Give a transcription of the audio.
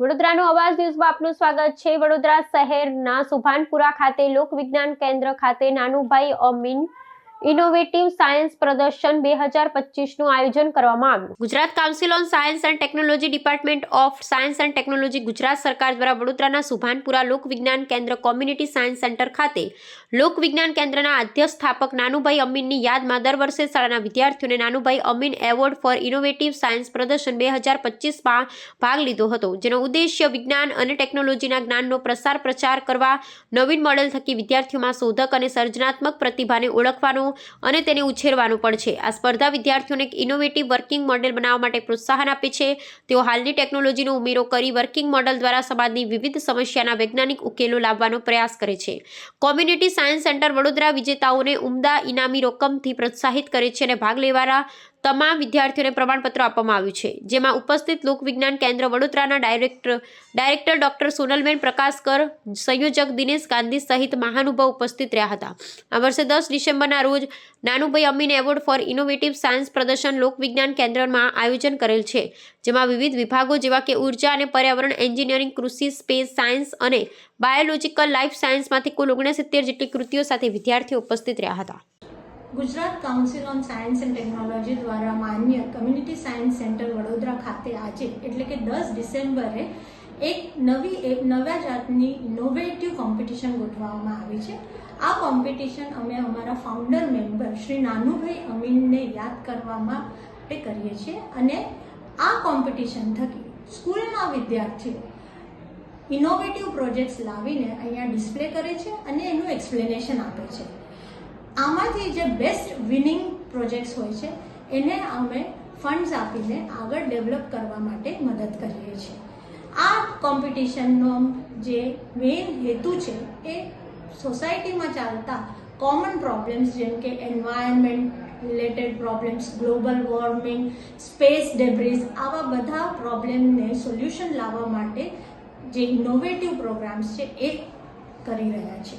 વડોદરાનો અવાજ ન્યૂઝમાં આપનું સ્વાગત છે. વડોદરા શહેરના સુભાનપુરા ખાતે લોક વિજ્ઞાન કેન્દ્ર ખાતે નાનુભાઈ અમીન ઇનોવેટિવ સાયન્સ પ્રદર્શન બે હજાર પચીસનું આયોજન કરવામાં આવ્યું. Gujarat council on science and technology department of science and technology Gujarat સરકાર દ્વારા વડોદરાના સુભાનપુરા લોક વિજ્ઞાન કેન્દ્ર કોમ્યુનિટી સાયન્સ સેન્ટર ખાતે લોકવિજ્ઞાન કેન્દ્રના અધ્યક્ષ અધ્યસ્થાપક નાનુભાઈ અમીનની યાદમાં દર વર્ષે શાળાના વિદ્યાર્થીઓને Nanubhai Amin award for innovative science પ્રદર્શન બે હજાર પચીસમાં ભાગ લીધો હતો. જેનો ઉદ્દેશ્ય વિજ્ઞાન અને ટેકનોલોજીના જ્ઞાનનો પ્રસાર પ્રચાર કરવા, નવીન મોડેલ થકી વિદ્યાર્થીઓમાં શોધક અને સર્જનાત્મક પ્રતિભાને ઓળખવાનો અને તેને ઉછેરવાનું પણ છે. આ સ્પર્ધા વિદ્યાર્થીઓને ઇનોવેટિવ વર્કિંગ મોડેલ બનાવવા માટે પ્રોત્સાહન આપે છે. તેઓ હાલની ટેકનોલોજીનો ઉમેરો કરી વર્કિંગ મોડેલ દ્વારા સમાજની વિવિધ સમસ્યાના વૈજ્ઞાનિક ઉકેલો લાવવાનો પ્રયાસ કરે છે. કોમ્યુનિટી સાયન્સ સેન્ટર વડોદરા વિજેતાઓને ઉમદા ઇનામી રકમથી પ્રોત્સાહિત કરે છે અને ભાગ લેવાના તમામ વિદ્યાર્થીઓને પ્રમાણપત્ર આપવામાં આવ્યું છે, જેમાં ઉપસ્થિત લોકવિજ્ઞાન કેન્દ્ર વડોદરાના director director doctor Sonalben Prakashkar, સંયોજક દિનેશ ગાંધી સહિત મહાનુભાવ ઉપસ્થિત રહ્યા હતા. આ વર્ષે દસ ડિસેમ્બરના રોજ Nanubhai Amin award for innovative science પ્રદર્શન લોકવિજ્ઞાન કેન્દ્રમાં આયોજન કરેલ છે, જેમાં વિવિધ વિભાગો જેવા કે ઊર્જા અને પર્યાવરણ એન્જિનિયરિંગ, કૃષિ, સ્પેસ સાયન્સ અને બાયોલોજિકલ લાઈફ સાયન્સમાંથી કુલ ઓગણસિત્તેર જેટલી કૃતિઓ સાથે વિદ્યાર્થીઓ ઉપસ્થિત રહ્યા હતા. Gujarat council on science and technology દ્વારા માન્ય કમ્યુનિટી સાયન્સ સેન્ટર વડોદરા ખાતે આજે, એટલે કે દસ ડિસેમ્બરે, એક નવી એક નવા જાતની ઇનોવેટિવ કોમ્પિટિશન ગોઠવવામાં આવી છે. આ કોમ્પિટિશન અમે અમારા ફાઉન્ડર મેમ્બર શ્રી નાનુભાઈ અમીનને યાદ કરવા માટે કરીએ છીએ. અને આ કોમ્પિટિશન થકી સ્કૂલના વિદ્યાર્થીઓ ઇનોવેટિવ પ્રોજેક્ટ્સ લાવીને અહીંયા ડિસ્પ્લે કરે છે અને એનું એક્સપ્લેનેશન આપે છે. આમાંથી જે બેસ્ટ વિનિંગ પ્રોજેક્ટ્સ હોય છે, એને અમે ફંડ્સ આપીને આગળ ડેવલપ કરવા માટે મદદ કરીએ છીએ. આ કોમ્પિટિશનનો જે મેઇન હેતુ છે, એ સોસાયટીમાં ચાલતા કોમન પ્રોબ્લેમ્સ જેમ કે environment related problems global warming space debris આવા બધા પ્રોબ્લેમને સોલ્યુશન લાવવા માટે જે ઇનોવેટિવ પ્રોગ્રામ્સ છે, એ કરી રહ્યા છે.